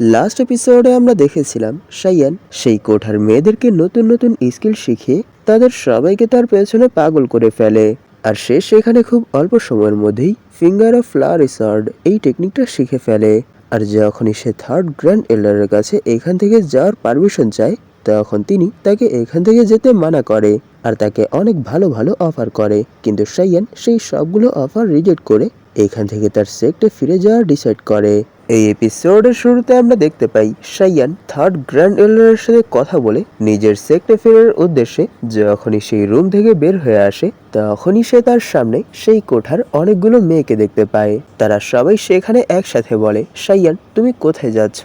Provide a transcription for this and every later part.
Last এপিসোডে আমরা দেখেছিলাম, সাইয়ান সেই কোঠার মেয়েদেরকে নতুন নতুন স্কিল শিখিয়ে তাদের সবাইকে তার পেছনে পাগল করে ফেলে। আর সে সেখানে খুব অল্প সময়ের মধ্যেই ফিঙ্গার অফ ফ্লাওয়ার রিসার্ড এই টেকনিকটা শিখে ফেলে। আর যখনই সে থার্ড গ্র্যান্ড এল্ডারের কাছে এখান থেকে যাওয়ার পারমিশন চায়, তখন তিনি তাকে এখান থেকে যেতে মানা করে আর তাকে অনেক ভালো ভালো অফার করে। কিন্তু সাইয়ান সেই সবগুলো অফার রিজেক্ট করে এখান থেকে তার সেক্টে ফিরে যাওয়ার ডিসাইড করে। এই এপিসোডের শুরুতে আমরা দেখতে পাই সাইয়ান থার্ড গ্র্যান্ড এল্ডারের সাথে কথা বলে নিজের সেক্টে ফেরার উদ্দেশ্যে যখনই সেই রুম থেকে বের হয়ে আসে, তখনই সে তার সামনে সেই কোঠার অনেকগুলো মেয়েকে দেখতে পায়। তারা সবাই সেখানে একসাথে বলে, সাইয়ান, তুমি কোথায় যাচ্ছ?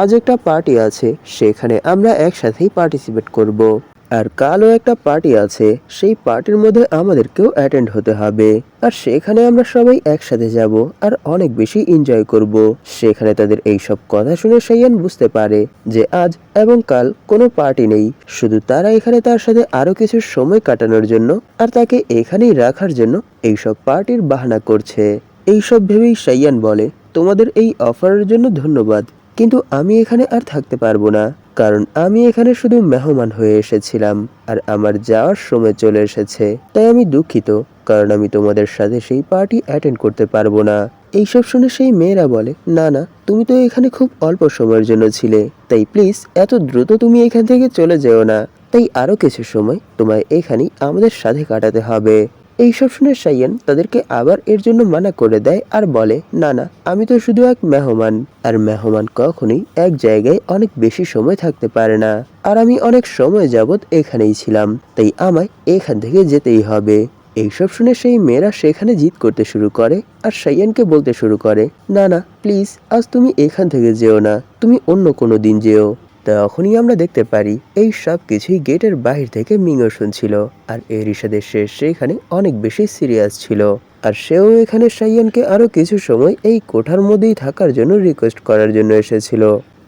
আজ একটা পার্টি আছে, সেখানে আমরা একসাথেই পার্টিসিপেট করব। আর কালও একটা পার্টি আছে, সেই পার্টির মধ্যে আমাদেরকেও অ্যাটেন্ড হতে হবে। আর সেখানে আমরা সবাই একসাথে যাব আর অনেক বেশি এনজয় করব। সেখানে তাদের এই সব কথা শুনে সাইয়ান বুঝতে পারে যে আজ এবং কাল কোনো পার্টি নেই, শুধু তারা এখানে তার সাথে আরও কিছু সময় কাটানোর জন্য আর তাকে এখানেই রাখার জন্য এইসব পার্টির বাহানা করছে। এইসব ভেবেই সাইয়ান বলে, তোমাদের এই অফারের জন্য ধন্যবাদ, কিন্তু আমি এখানে আর থাকতে পারব না। কারণ আমি এখানে শুধু মেহমান হয়ে এসেছিলাম, আর আমার যাওয়ার সময় চলে এসেছে। তাই আমি দুঃখিত, কারণ আমি তোমাদের সাথে সেই পার্টি অ্যাটেন্ড করতে পারব না। এইসব শুনে সেই মেয়েরা বলে, না না, তুমি তো এখানে খুব অল্প সময়ের জন্য ছিলে। তাই প্লিজ এত দ্রুত তুমি এখান থেকে চলে যেও না। তাই আরও কিছু সময় তোমায় এখানেই আমাদের সাথে কাটাতে হবে। এইসব শুনে সাইয়ান তাদেরকে আবার এর জন্য মানা করে দেয় আর বলে, না না, আমি তো শুধু এক মেহমান, আর মেহমান কখনোই এক জায়গায় অনেক বেশি সময় থাকতে পারে না, আর আমি অনেক সময় যাবৎ এখানেই ছিলাম, তাই আমায় এখান থেকে যেতেই হবে। এইসব শুনে সেই মেয়েরা সেখানে জিত করতে শুরু করে আর সাইয়ানকে বলতে শুরু করে, না না, প্লিজ, আজ তুমি এখান থেকে যেও না, তুমি অন্য কোনো দিন যেও। তখনই আমরা দেখতে পারি, এই সব কিছুই গেটের বাহির থেকে মিঙো শুনছিল, আর এরই সাথে সে সেখানে অনেক বেশি সিরিয়াস ছিল। আর সেও এখানে সাইয়ানকে আরও কিছু সময় এই কোঠার মধ্যেই থাকার জন্য রিকোয়েস্ট করার জন্য এসেছিল।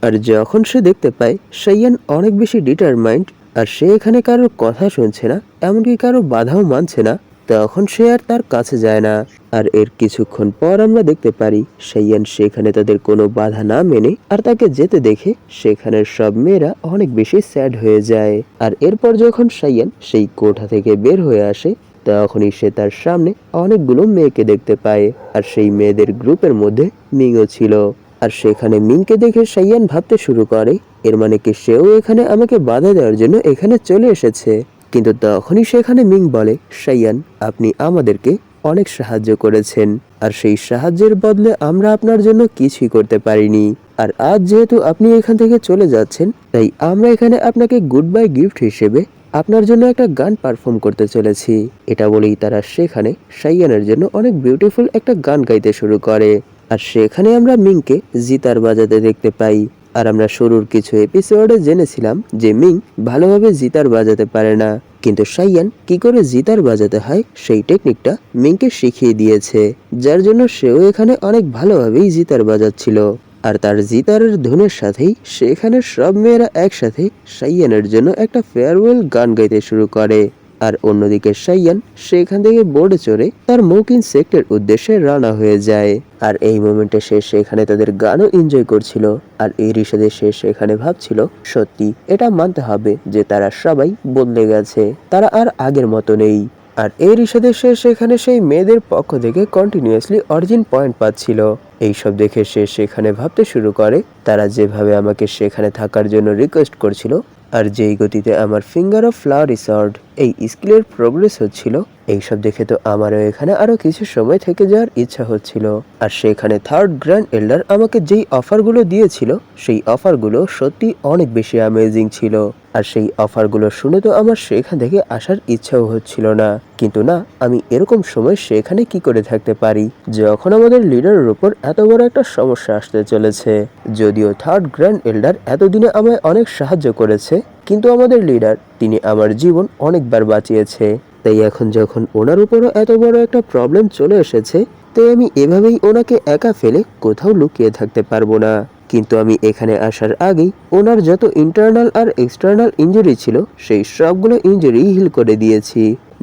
আর যখন সে দেখতে পায়, সাইয়ান অনেক বেশি ডিটারমাইন্ড আর সে এখানে কারোর কথা শুনছে না, এমনকি কারও বাধাও মানছে না তখন সে আর তার কাছে যায় না। আর এর কিছুক্ষণ পর আমরা দেখতে পারি, সাইয়ান সেখানে তাদের কোনো বাধা না মেনে আর তাকে যেতে দেখে সেখানের সব মেয়েরা অনেক বেশি স্যাড হয়ে যায়। আর এরপর যখন সাইয়ান সেই কোঠা থেকে বের হয়ে আসে, তখনই সে তার সামনে অনেকগুলো মেয়েকে দেখতে পায়। আর সেই মেয়েদের গ্রুপের মধ্যে মিংও ছিল। আর সেখানে মিংকে দেখে সাইয়ান ভাবতে শুরু করে, এর মানে কি সেও এখানে আমাকে বাধা দেওয়ার জন্য এখানে চলে এসেছে। কিন্তু তখনই সেখানে মিং বলে সাইয়ান আপনি আমাদেরকে অনেক সাহায্য করেছেন, আর সেই সাহায্যের বদলে আমরা আপনার জন্য কিছুই করতে পারিনি। আর আজ যেহেতু আপনি এখান থেকে চলে যাচ্ছেন, তাই আমরা এখানে আপনাকে গুড বাই গিফট হিসেবে আপনার জন্য একটা গান পারফর্ম করতে চলেছি। এটা বলেই তারা সেখানে সাইয়ানের জন্য অনেক বিউটিফুল একটা গান গাইতে শুরু করে। আর সেখানে আমরা মিংকে জিতার বাজাতে দেখতে পাই। আর আমরা শুরুর কিছু এপিসোডে জেনেছিলাম যে মিং ভালোভাবে জিতার বাজাতে পারে না। কিন্তু সাইয়ান কি করে জিতার বাজাতে হয় সেই টেকনিকটা মিংকে শিখিয়ে দিয়েছে, যার জন্য সেও এখানে অনেক ভালোভাবেই জিতার বাজাচ্ছিল। আর তার জিতারের ধুনের সাথেই সেখানে সব মেয়েরা একসাথে সাইয়ানের জন্য একটা ফেয়ারওয়েল গান গাইতে শুরু করে। আর অন্যদিকে সাইয়ান সেখান থেকে বোর্ডে চড়ে তার মৌকিন সেক্টর উদ্দেশ্যে রানা হয়ে যায়। আর এই মোমেন্টে সে সেখানে তাদের গানও এনজয় করছিল। আর এই সাথে সে সেখানে ভাবছিল, সত্যি, এটা মানতে হবে যে তারা সবাই বদলে গেছে। তারা আর আগের মতো নেই। আর এরই সাথে সে সেখানে সেই মেয়েদের পক্ষ থেকে কন্টিনিউয়াসলি অরিজিন পয়েন্ট পাচ্ছিল। এইসব দেখে সে সেখানে ভাবতে শুরু করে, তারা যেভাবে আমাকে সেখানে থাকার জন্য রিকোয়েস্ট করছিল আর যেই গতিতে আমার ফিঙ্গার অফ ফ্লাওয়ার রিসর্ট এই স্কিলের প্রোগ্রেস হচ্ছিল, এইসব দেখে তো আমারও এখানে আরও কিছু সময় থেকে যাওয়ার ইচ্ছা হচ্ছিল। আর সেখানে থার্ড গ্র্যান্ড এল্ডার আমাকে যেই অফারগুলো দিয়েছিল, সেই অফারগুলো সত্যি অনেক বেশি অ্যামেজিং ছিল। আর সেই অফারগুলো শুনে তো আমার সেখান থেকে আসার ইচ্ছাও হচ্ছিল না। কিন্তু না, আমি এরকম সময় সেখানে কি করে থাকতে পারি? যখন আমাদের লিডারের উপর এত বড় একটা সমস্যা আসতে চলেছে, যদিও থার্ড গ্র্যান্ড এল্ডার এতদিনে আমায় অনেক সাহায্য করেছে, কিন্তু আমাদের লিডার, তিনি আমার জীবন অনেকবার বাঁচিয়েছে। তাই এখন যখন ওনার উপরও এত বড় একটা প্রবলেম চলে এসেছে, তাই আমি এভাবেই ওনাকে একা ফেলে কোথাও লুকিয়ে থাকতে পারব না। কিন্তু আমি এখানে আসার আগেই ওনার যত ইন্টারনাল আর এক্সটার্নাল ইঞ্জুরি ছিল, সেই সবগুলো ইঞ্জুরি হিল করে দিয়েছি।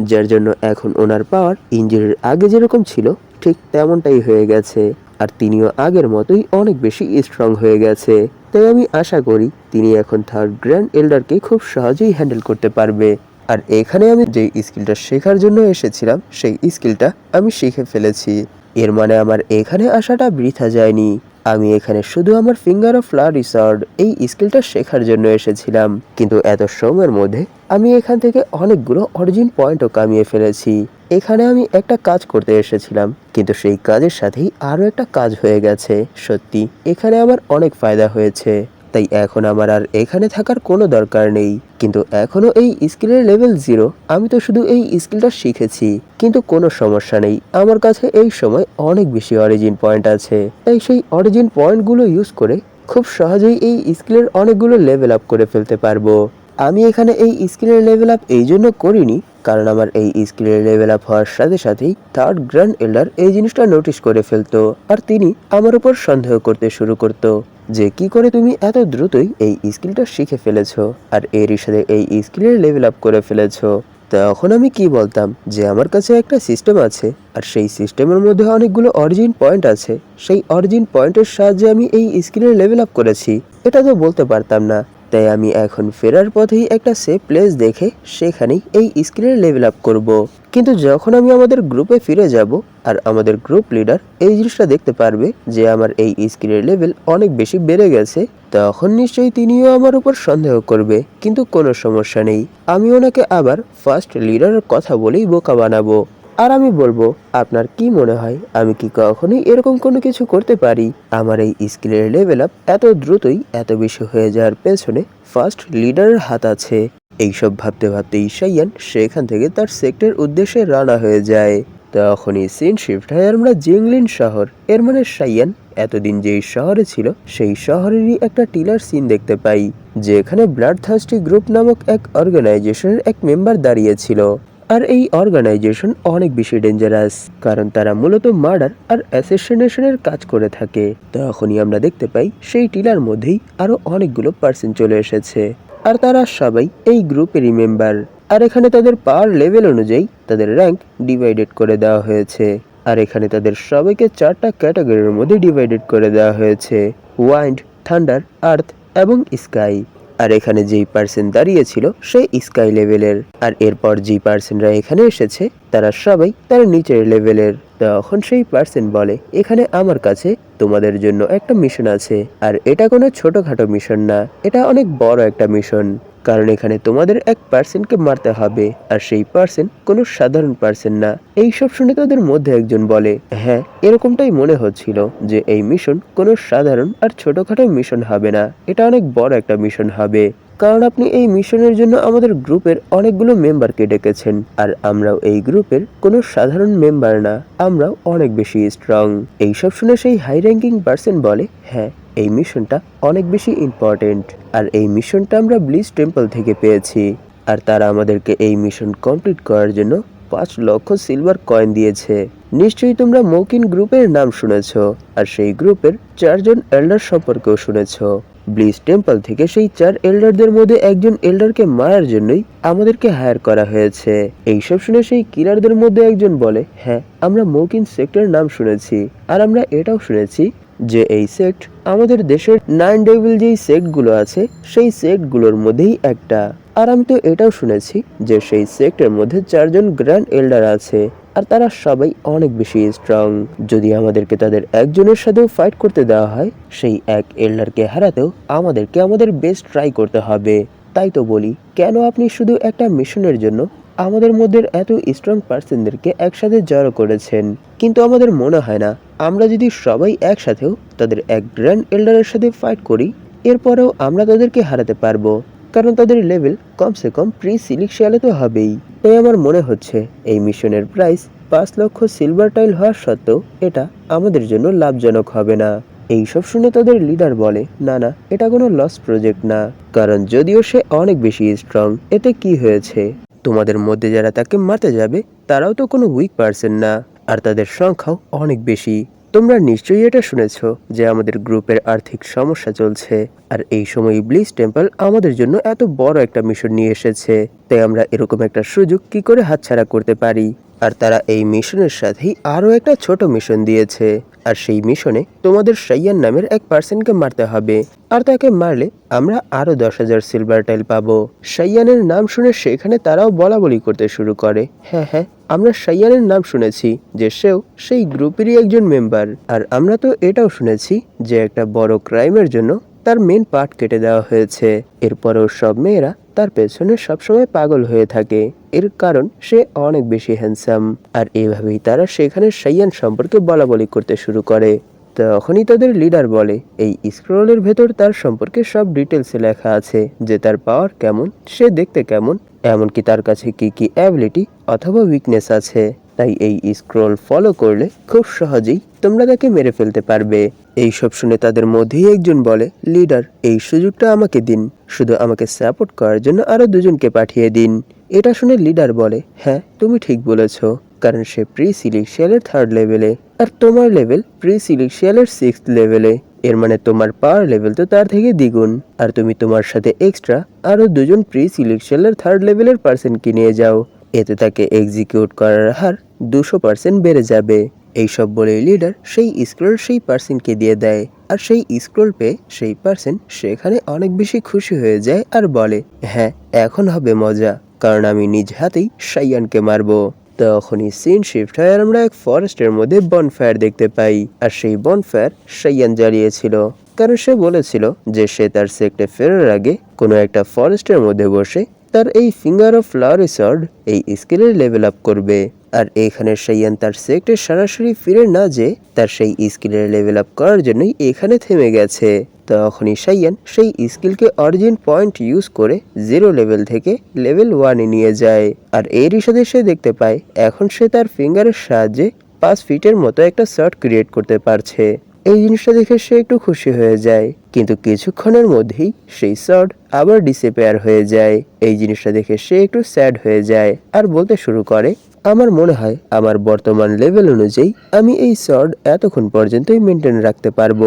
যার জন্য এখন ওনার পাওয়ার ইঞ্জুরির আগে যেরকম ছিল, ঠিক তেমনটাই হয়ে গেছে। আর তিনিও আগের মতোই অনেক বেশি স্ট্রং হয়ে গেছে। তাই আমি আশা করি তিনি এখন থার্ড গ্র্যান্ড এল্ডারকে খুব সহজেই হ্যান্ডেল করতে পারবে। আর এখানে আমি যে স্কিলটা শেখার জন্য এসেছিলাম, সেই স্কিলটা আমি শিখে ফেলেছি। এর মানে আমার এখানে আসাটা বৃথা যায়নি। আমি এখানে শুধু আমার ফিঙ্গার অফ লা রিসার্ড এই স্কিলটা শেখার জন্য এসেছিলাম। কিন্তু এত সময়ের মধ্যে আমি এখান থেকে অনেকগুলো অরিজিন পয়েন্টও কামিয়ে ফেলেছি। এখানে আমি একটা কাজ করতে এসেছিলাম, কিন্তু সেই কাজের সাথেই আরও একটা কাজ হয়ে গেছে। সত্যি, এখানে আমার অনেক ফায়দা হয়েছে। তাই এখন আমার আর এখানে থাকার কোনো দরকার নেই। কিন্তু এখনও এই স্কিলের লেভেল জিরো। আমি তো শুধু এই স্কিলটা শিখেছি। কিন্তু কোনো সমস্যা নেই। আমার কাছে এই সময় অনেক বেশি অরিজিন পয়েন্ট আছে। তাই সেই অরিজিন পয়েন্টগুলো ইউজ করে খুব সহজেই এই স্কিলের অনেকগুলো লেভেল আপ করে ফেলতে পারব। আমি এখানে এই স্কিলের লেভেল আপ এই জন্য করিনি। কারণ আমার এই স্কিলের লেভেল আপ হওয়ার সাথে সাথেই থার্ড গ্র্যান্ড এল্ডার এই জিনিসটা নোটিশ করে ফেলতো। আর তিনি আমার উপর সন্দেহ করতে শুরু করতো। যে কি করে তুমি এত দ্রুতই এই স্কিলটা শিখে ফেলেছ? আর এরই সাথে এই স্কিলের লেভেল আপ করে ফেলেছো? তখন আমি কি বলতাম যে আমার কাছে একটা সিস্টেম আছে, আর সেই সিস্টেমের মধ্যে অনেকগুলো অরিজিন পয়েন্ট আছে। সেই অরিজিন পয়েন্টের সাহায্যে আমি এই স্কিলের লেভেল আপ করেছি। এটা তো বলতে পারতাম না। তাই আমি এখন ফেরার পথেই একটা সেফ প্লেস দেখে সেখানেই এই স্কিলের লেভেল আপ করব। কিন্তু যখন আমি আমাদের গ্রুপে ফিরে যাব আর আমাদের গ্রুপ লিডার এই জিনিসটা দেখতে পারবে যে আমার এই স্কিলের লেভেল অনেক বেশি বেড়ে গেছে, তখন নিশ্চয়ই তিনিও আমার উপর সন্দেহ করবে। কিন্তু কোনো সমস্যা নেই, আমি ওনাকে আবার ফার্স্ট লিডারের কথা বলেই বোকা বানাবো। আর আমি বলব, আপনার কি মনে হয়? আমি কি কখনোই এরকম কোনো কিছু করতে পারি? আমার এই স্কিলের লেভেল আপ এত দ্রুতই এত বেশি হয়ে যাওয়ার পেছনে ফার্স্ট লিডারের হাত আছে। এইসব ভাবতে ভাবতে ঈশাইয়ান সেখান থেকে তার সেক্টরের উদ্দেশ্যে রানা হয়ে যায়। তখনই সিন শিফট হয় আমরা জিংলিন শহর। এর মানে সাইয়ান, এতদিন যেই শহরে ছিল, সেই শহরেরই একটা টিলার সিন দেখতে পাই, যেখানে ব্লাড থার্স্টি গ্রুপ নামক এক অর্গানাইজেশনের এক মেম্বার দাঁড়িয়েছিল আর এই অর্গানাইজেশন অনেক বেশি ডেঞ্জারাস কারণ তারা মূলত মার্ডার আর অ্যাসেসিনেশনের কাজ করে থাকে। তখনই আমরা দেখতে পাই সেই টিলার মধ্যেই আরও অনেকগুলো পার্সন চলে এসেছে। আর তারা সবাই এই গ্রুপেরই মেম্বার আর এখানে তাদের পাওয়ার লেভেল অনুযায়ী তাদের র্যাঙ্ক ডিভাইডেড করে দেওয়া হয়েছে। আর এখানে তাদের সবাইকে চারটা ক্যাটাগরির মধ্যে ডিভাইডেড করে দেওয়া হয়েছে। ওয়াইন্ড থান্ডার আর্থ এবং স্কাই আর এখানে যেই পার্সন দাঁড়িয়েছিল, সে স্কাই লেভেলের আর এরপর যেই পার্সনরা এখানে এসেছে, তারা সবাই তার নিচের লেভেলের তখন সেই পার্সন বলে, এখানে আমার কাছে তোমাদের জন্য একটা মিশন আছে। আর এটা কোনো ছোটখাটো মিশন না, এটা অনেক বড় একটা মিশন কারণ এখানে তোমাদের এক পার্সেন্টকে মারতে হবে, আর সেই পার্সেন্ট কোনো সাধারণ পার্সেন্ট না। এই সব শুনে তাদের মধ্যে একজন বলে হ্যাঁ এরকমটাই মনে হচ্ছিল যে এই মিশন কোনো সাধারণ আর ছোটখাটো মিশন হবে না। এটা অনেক বড় একটা মিশন হবে। কারণ আপনি এই মিশনের জন্য আমাদের গ্রুপের অনেকগুলো মেম্বারকে ডেকেছেন, আর আমরাও এই গ্রুপের কোনো সাধারণ মেম্বার না, আমরাও অনেক বেশি স্ট্রং এইসব শুনে সেই হাই র্যাঙ্কিং পার্সন বলে হ্যাঁ এই মিশনটা অনেক বেশি ইম্পর্টেন্ট আর এই মিশনটা আমরা ব্লিজ টেম্পল থেকে পেয়েছি, আর তারা আমাদেরকে এই মিশন কমপ্লিট করার জন্য পাঁচ লক্ষ সিলভার কয়েন দিয়েছে। নিশ্চয়ই তোমরা মৌকিন গ্রুপের নাম শুনেছ, আর সেই গ্রুপের চারজন এল্ডার সম্পর্কেও শুনেছ। ব্লিজ টেম্পল থেকে সেই চার এল্ডারদের মধ্যে একজন এল্ডারকে মারার জন্যই আমাদেরকে হায়ার করা হয়েছে। এইসব শুনে সেই কিলারদের মধ্যে একজন বলে হ্যাঁ আমরা মৌকিন সেক্টের নাম শুনেছি আর আমরা এটাও শুনেছি যে এই সেক্ট আমাদের দেশের নাইন ডেভিল যেই সেক্টগুলো আছে, সেই সেক্টগুলোর মধ্যেই একটা। আর আমি তো এটাও শুনেছি যে সেই সেক্টের মধ্যে চারজন গ্র্যান্ড এল্ডার আছে, আর তারা সবাই অনেক বেশি স্ট্রং যদি আমাদেরকে তাদের একজনের সাথেও ফাইট করতে দেওয়া হয়, সেই এক এল্ডারকে হারাতেও আমাদেরকে আমাদের বেস্ট ট্রাই করতে হবে। তাই তো বলি, কেন আপনি শুধু একটা মিশনের জন্য আমাদের মধ্যে এত স্ট্রং পার্সনদেরকে একসাথে জড়ো করেছেন? কিন্তু আমাদের মনে হয় না, আমরা যদি সবাই একসাথেও তাদের এক গ্র্যান্ড এল্ডারের সাথে ফাইট করি, এরপরেও আমরা তাদেরকে হারাতে পারব। কারণ তাদের লেভেল কমসে কম প্রি সিলিকশিয়ালে তো হবেই। তাই আমার মনে হচ্ছে এই মিশনের প্রাইস পাঁচ লক্ষ সিলভার টাইল হওয়া সত্ত্বেও এটা আমাদের জন্য লাভজনক হবে না। এইসব শুনে তাদের লিডার বলে, না না, এটা কোনো লস প্রজেক্ট না। কারণ যদিও সে অনেক বেশি স্ট্রং এতে কি হয়েছে? তোমাদের মধ্যে যারা তাকে মারতে যাবে, তারাও তো কোনো উইক পার্সন না। আর তাদের সংখ্যাও অনেক বেশি। তোমরা নিশ্চয়ই এটা শুনেছ যে আমাদের গ্রুপের আর্থিক সমস্যা চলছে, আর এই সময় ব্লিজ টেম্পল আমাদের জন্য এত বড় একটা মিশন নিয়ে এসেছে। তাই আমরা এরকম একটা সুযোগ কি করে হাতছাড়া করতে পারি? আর তারা এই মিশনের সাথেই আরও একটা ছোট মিশন দিয়েছে। আর সেই মিশনে তোমাদের সাইয়ান নামের এক পার্সনকে মারতে হবে। আর তাকে মারলে আমরা আরও দশ হাজার সিলভার টাইল পাবো। সাইয়ানের নাম শুনে সেখানে তারাও বলা বলি করতে শুরু করে। হ্যাঁ হ্যাঁ আমরা সাইয়ানের নাম শুনেছি, যে সেও সেই গ্রুপেরই একজন মেম্বার আর আমরা তো এটাও শুনেছি, যে একটা বড় ক্রাইমের জন্য তার মেন পার্ট কেটে দেওয়া হয়েছে। এরপরেও সব মেয়েরা তার পেছনে সবসময় পাগল হয়ে থাকে। এর কারণ সে অনেক বেশি হ্যান্ডসাম আর এভাবেই তারা সেখানে সাইয়ান সম্পর্কে বলা বলি করতে শুরু করে। তখনই তাদের লিডার বলে, এই স্ক্রোলের ভেতর তার সম্পর্কে সব ডিটেলসে লেখা আছে, যে তার পাওয়ার কেমন, সে দেখতে কেমন, এমনকি তার কাছে কি কি অ্যাবিলিটি অথবা উইকনেস আছে। তাই এই স্ক্রোল ফলো করলে খুব সহজেই তোমরা তাকে মেরে ফেলতে পারবে। এই সব শুনে তাদের মধ্যেই একজন বলে লিডার এই সুযোগটা আমাকে দিন। শুধু আমাকে সাপোর্ট করার জন্য আরও দুজনকে পাঠিয়ে দিন। এটা শুনে লিডার বলে হ্যাঁ তুমি ঠিক বলেছ, কারণ সে প্রি সিলিকশিয়ালের থার্ড লেভেলে আর তোমার লেভেল প্রি সিলিকশিয়ালের সিক্স লেভেলে এর মানে তোমার পাওয়ার লেভেল তো তার থেকে দ্বিগুণ। আর তুমি তোমার সাথে এক্সট্রা আরও দুজন প্রি সিলেকশনের থার্ড লেভেলের পার্সনকে নিয়ে যাও। এতে তাকে এক্সিকিউট করার হার দুশো পার্সেন্ট বেড়ে যাবে। এইসব বলে লিডার সেই স্ক্রোল সেই পার্সনকে দিয়ে দেয়। আর সেই স্ক্রোল পেয়ে সেই পার্সন সেখানে অনেক বেশি খুশি হয়ে যায় আর বলে হ্যাঁ এখন হবে মজা। কারণ আমি নিজ হাতেই সাইয়ানকে মারবো। তখনই সিন শিফট হয় আমরা এক ফরেস্টের মধ্যে বনফায়ার দেখতে পাই। আর সেই বনফায়ার সাইয়ান জ্বালিয়েছিল। কারণ সে বলেছিল যে সে তার সেক্টে ফেরার আগে কোনো একটা ফরেস্টের মধ্যে বসে তার এই ফিঙ্গার অফ ফ্লাওয়ারি সর্ড এই স্কিলের লেভেল আপ করবে। আর এখানে সাইয়ান তার সেক্টে সরাসরি ফিরে না যে তার সেই স্কিলের লেভেল আপ করার জন্যই এখানে থেমে গেছে। তখনই সাইয়ান সেই স্কিলকে অরিজিন পয়েন্ট ইউজ করে জিরো লেভেল থেকে লেভেল ওয়ানে নিয়ে যায়। আর এরই সাথে সে দেখতে পায়, এখন সে তার ফিঙ্গারের সাহায্যে পাঁচ ফিটের মতো একটা শর্ট ক্রিয়েট করতে পারছে। এই জিনিসটা দেখে সে একটু খুশি হয়ে যায়, কিন্তু কিছুক্ষণের মধ্যেই সেই শর্ট আবার ডিসেপেয়ার হয়ে যায়। এই জিনিসটা দেখে সে একটু স্যাড হয়ে যায় আর বলতে শুরু করে আমার মনে হয় আমার বর্তমান লেভেল অনুযায়ী আমি এই শর্ট এতক্ষণ পর্যন্তই মেনটেন রাখতে পারব।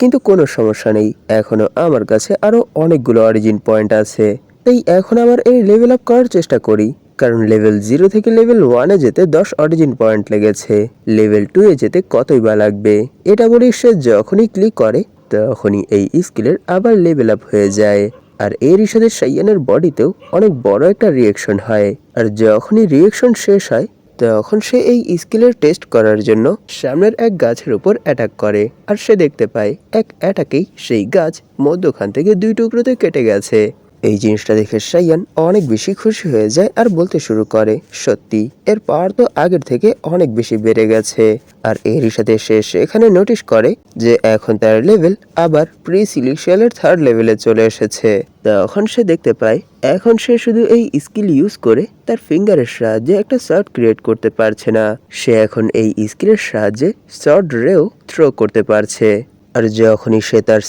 কিন্তু কোনো সমস্যা নেই, এখনও আমার কাছে আরও অনেকগুলো অরিজিন পয়েন্ট আছে। তাই এখন আমার এই লেভেল আপ করার চেষ্টা করি, কারণ লেভেল জিরো থেকে লেভেল ওয়ানে যেতে দশ অরিজিন পয়েন্ট লেগেছে লেভেল টু এ যেতে কতই বা লাগবে? এটা বলে সে যখনই ক্লিক করে, তখনই এই স্কিলের আবার লেভেল আপ হয়ে যায়। আর এরই সাথে সাইয়ানের বডিতেও অনেক বড় একটা রিয়েকশন হয়। আর যখনই রিয়েকশন শেষ হয়, তখন সে এই স্কিলের টেস্ট করার জন্য সামনের এক গাছের উপর অ্যাটাক করে। আর সে দেখতে পায়, এক অ্যাটাকেই সেই গাছ মধ্যখান থেকে দুই টুকরোতে কেটে গেছে। এই জিনিসটা দেখে সাইয়ান অনেক বেশি খুশি হয়ে যায় আর বলতে শুরু করে, সত্যি, এর পাওয়ার তো আগের থেকে অনেক বেশি বেড়ে গেছে। আর এরই সাথে সে সেখানে নোটিশ করে যে এখন তার লেভেল আবার প্রি সিলিশিয়ালের থার্ড লেভেলে চলে এসেছে। তখন সে দেখতে পায়, এখন সে শুধু এই স্কিল ইউজ করে তার ফিঙ্গারের সাহায্যে একটা শর্ট ক্রিয়েট করতে পারছে না। সে এখন এই স্কিলের সাহায্যে শর্ট রেও থ্রো করতে পারছে। আর যখনই সে তার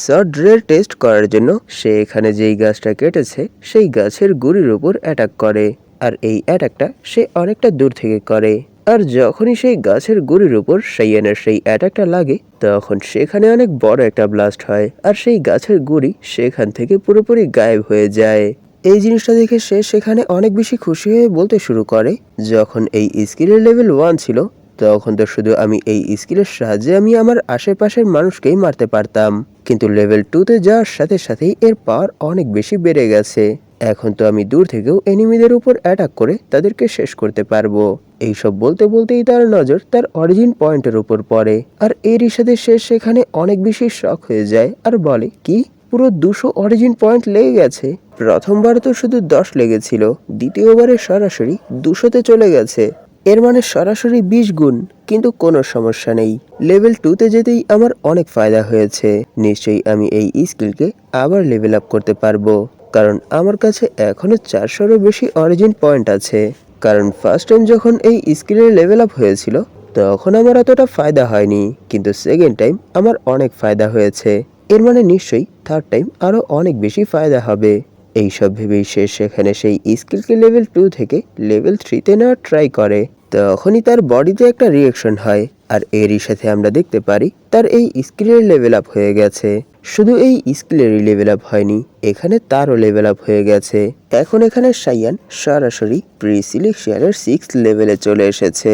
রের টেস্ট করার জন্য সে এখানে যেই গাছটা কেটেছে, সেই গাছের গুড়ির উপর অ্যাটাক করে। আর এই অ্যাটাকটা সে অনেকটা দূর থেকে করে। আর যখনই সেই গাছের গুড়ির উপর সাইয়ানের সেই অ্যাটাকটা লাগে, তখন সেখানে অনেক বড় একটা ব্লাস্ট হয়। আর সেই গাছের গুড়ি সেখান থেকে পুরোপুরি গায়েব হয়ে যায়। এই জিনিসটা দেখে সে সেখানে অনেক বেশি খুশি হয়ে বলতে শুরু করে, যখন এই স্কিলের লেভেল ওয়ান ছিল তখন তো শুধু আমি এই স্কিলের সাহায্যে আমি আমার আশেপাশের মানুষকেই মারতে পারতাম। কিন্তু লেভেল টুতে যাওয়ার সাথে সাথেই এর পাওয়ার অনেক বেশি বেড়ে গেছে। এখন তো আমি দূর থেকেও এনিমিদের উপর অ্যাটাক করে তাদেরকে শেষ করতে পারব। এইসব বলতে বলতেই তার নজর তার অরিজিন পয়েন্টের উপর পড়ে। আর এরই সাথে সে সেখানে অনেক বেশি শখ হয়ে যায় আর বলে, কি? পুরো দুশো অরিজিন পয়েন্ট লেগে গেছে? প্রথমবার তো শুধু দশ লেগেছিল, দ্বিতীয়বারে সরাসরি দুশোতে চলে গেছে। এর মানে সরাসরি বিশ গুণ, কিন্তু কোনো সমস্যা নেই। লেভেল টুতে যেতেই আমার অনেক ফায়দা হয়েছে। নিশ্চয়ই আমি এই স্কিলকে আবার লেভেল আপ করতে পারব। কারণ আমার কাছে এখনও চারশোরও বেশি অরিজিন পয়েন্ট আছে। কারণ ফার্স্ট টাইম যখন এই স্কিলের লেভেল আপ হয়েছিল, তখন আমার অতটা ফায়দা হয়নি। কিন্তু সেকেন্ড টাইম আমার অনেক ফায়দা হয়েছে। এর মানে নিশ্চয়ই থার্ড টাইম আরও অনেক বেশি ফায়দা হবে। এইসব ভেবেই সে সেখানে সেই স্কিলকে লেভেল টু থেকে লেভেল থ্রিতে নেওয়ার ট্রাই করে। তখনই তার বডিতে একটা রিয়েকশন হয় আর এরই সাথে আমরা দেখতে পারি তার এই স্কিলের লেভেল আপ হয়ে গেছে। শুধু এই স্কিলেরই লেভেল আপ হয়নি, এখানে তারও লেভেল আপ হয়ে গেছে। এখন এখানে সাইয়ান সরাসরি প্রি সিলেকশনের সিক্স লেভেলে চলে এসেছে।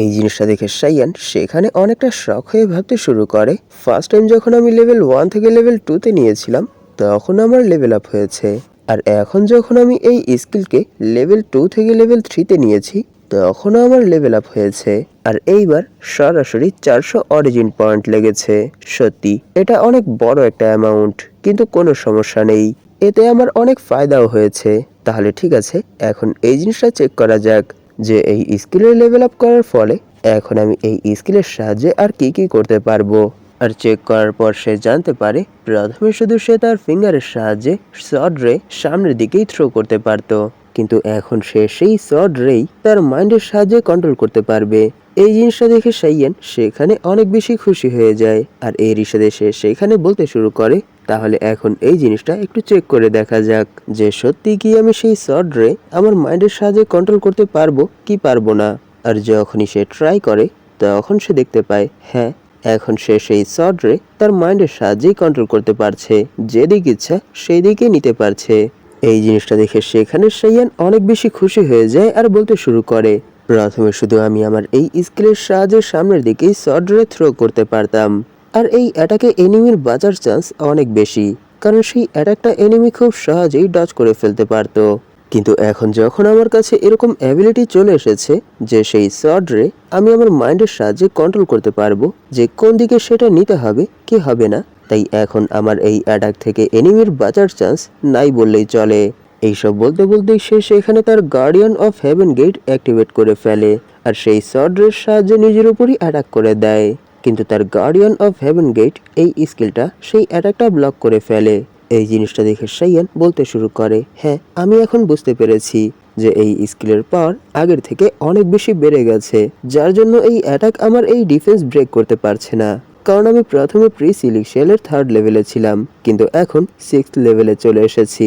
এই জিনিসটা দেখে সাইয়ান সেখানে অনেকটা শখ হয়ে ভাবতে শুরু করে। ফার্স্ট টাইম যখন আমি লেভেল ওয়ান থেকে লেভেল টুতে নিয়েছিলাম, তখন আমার লেভেল আপ হয়েছে। আর এখন যখন আমি এই স্কিলকে লেভেল টু থেকে লেভেল থ্রিতে নিয়েছি, তখনও আমার লেভেল আপ হয়েছে। আর এইবার সরাসরি চারশো অরিজিন পয়েন্ট লেগেছে। সত্যি, এটা অনেক বড় একটা অ্যামাউন্ট কিন্তু কোনো সমস্যা নেই। এতে আমার অনেক ফায়দাও হয়েছে। তাহলে ঠিক আছে, এখন এই জিনিসটা চেক করা যাক যে এই স্কিলের লেভেল আপ করার ফলে এখন আমি এই স্কিলের সাহায্যে আর কি কি করতে পারব। আর চেক করার পর সে জানতে পারে প্রথমে শুধু সে তার ফিঙ্গারের সাহায্যে শর্ট রে সামনের দিকেই থ্রো করতে পারতো। কিন্তু এখন সে সেই শর্ট রেই তার মাইন্ডের সাহায্যে কন্ট্রোল করতে পারবে। এই জিনিসটা দেখে সাইয়েন সেখানে অনেক বেশি খুশি হয়ে যায়। আর এই রিসাদে সে সেখানে বলতে শুরু করে, তাহলে এখন এই জিনিসটা একটু চেক করে দেখা যাক যে সত্যি কি আমি সেই শর্ট রে আমার মাইন্ডের সাহায্যে কন্ট্রোল করতে পারব কি পারব না। আর যখনই সে ট্রাই করে, তখন সে দেখতে পায় হ্যাঁ এখন সে সেই শর্ট রে তার মাইন্ডের সাহায্যেই কন্ট্রোল করতে পারছে, যেদিক ইচ্ছা সেই দিকে নিতে পারছে। এই জিনিসটা দেখে সেখানে সাইয়ান অনেক বেশি খুশি হয়ে যায় আর বলতে শুরু করে, প্রথমে শুধু আমি আমার এই স্কিলের সাহায্যে সামনের দিকেই শর্ট রে থ্রো করতে পারতাম। আর এই অ্যাটাকে এনিমির বাঁচার চান্স অনেক বেশি, কারণ সেই অ্যাটাকটা এনিমি খুব সহজেই ডচ করে ফেলতে পারতো। কিন্তু এখন যখন আমার কাছে এরকম অ্যাবিলিটি চলে এসেছে যে সেই শর্ট রে আমি আমার মাইন্ডের সাহায্যে কন্ট্রোল করতে পারব যে কোন দিকে সেটা নিতে হবে, কি হবে না, তাই এখন আমার এই অ্যাটাক থেকে এনিমির বাঁচার চান্স নাই বললেই চলে। এইসব বলতে বলতেই সে সেখানে তার guardian of heaven gate activate করে ফেলে আর সেই শর্টের সাহায্যে নিজের উপরই অ্যাটাক করে দেয়। কিন্তু তার গার্ডিয়ান অফ হেভেন গেট এই স্কিলটা সেই অ্যাটাকটা ব্লক করে ফেলে। এই জিনিসটা দেখে সাইয়ান বলতে শুরু করে হ্যাঁ আমি এখন বুঝতে পেরেছি যে এই স্কিলের পাওয়ার আগের থেকে অনেক বেশি বেড়ে গেছে, যার জন্য এই অ্যাটাক আমার এই ডিফেন্স ব্রেক করতে পারছে না। কারণ আমি প্রথমে প্রি সিলিকশিয়ালের থার্ড লেভেলে ছিলাম, কিন্তু এখন সিক্স লেভেলে চলে এসেছি।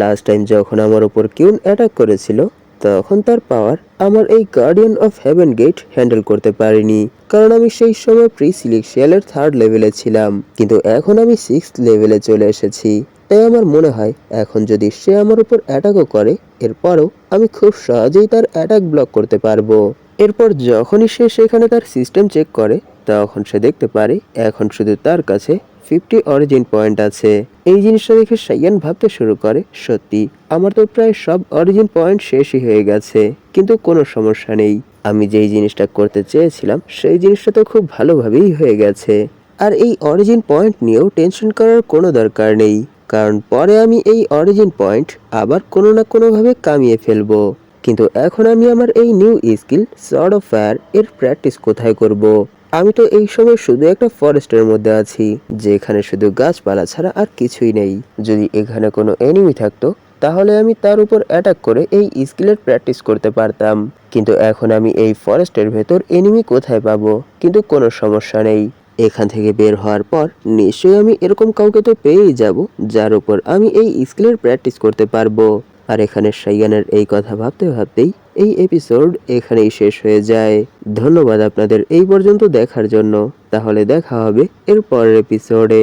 লাস্ট টাইম যখন আমার ওপর কিউন অ্যাটাক করেছিল তখন তার পাওয়ার আমার এই guardian of heaven gate handle করতে পারিনি। কারণ আমি সেই সময় প্রি সিলিকশিয়ালের থার্ড লেভেলে ছিলাম। কিন্তু এখন আমি সিক্স লেভেলে চলে এসেছি। তাই আমার মনে হয়, এখন যদি সে আমার উপর অ্যাটাকও করে, এরপরও আমি খুব সহজেই তার অ্যাটাক ব্লক করতে পারব। এরপর যখনই সে সেখানে তার সিস্টেম চেক করে, তখন সে দেখতে পারে, এখন শুধু তার কাছে ফিফটি অরিজিন পয়েন্ট আছে। এই জিনিসটা দেখে সাইয়ান ভাবতে শুরু করে, সত্যি, আমার তো প্রায় সব অরিজিন পয়েন্ট শেষই হয়ে গেছে, কিন্তু কোনো সমস্যা নেই। আমি যেই জিনিসটা করতে চেয়েছিলাম, সেই জিনিসটা তো খুব ভালোভাবেই হয়ে গেছে। আর এই অরিজিন পয়েন্ট নিয়েও টেনশন করার কোনো দরকার নেই, কারণ পরে আমি এই অরিজিন পয়েন্ট আবার কোনো না কোনোভাবে কামিয়ে ফেলব। কিন্তু এখন আমি আমার এই new skill sword of fire এর প্র্যাকটিস কোথায় করব। আমি তো এই সময় শুধু একটা ফরেস্টের মধ্যে আছি, যেখানে শুধু গাছপালা ছাড়া আর কিছুই নেই। যদি এখানে কোনো এনিমি থাকতো, তাহলে আমি তার উপর অ্যাটাক করে এই স্কিলের প্র্যাকটিস করতে পারতাম। কিন্তু এখন আমি এই ফরেস্টের ভেতর এনিমি কোথায় পাবো? কিন্তু কোনো সমস্যা নেই। এখান থেকে বের হওয়ার পর নিশ্চয়ই আমি এরকম কাউকে তো পেয়েই যাব, যার উপর আমি এই স্কিলের প্র্যাকটিস করতে পারব। আর এখানে সাইয়ানের এই কথা ভাবতে ভাবতেই এই এপিসোড এখানেই শেষ হয়ে যায়। ধন্যবাদ আপনাদের এই পর্যন্ত দেখার জন্য। তাহলে দেখা হবে এর পরের এপিসোডে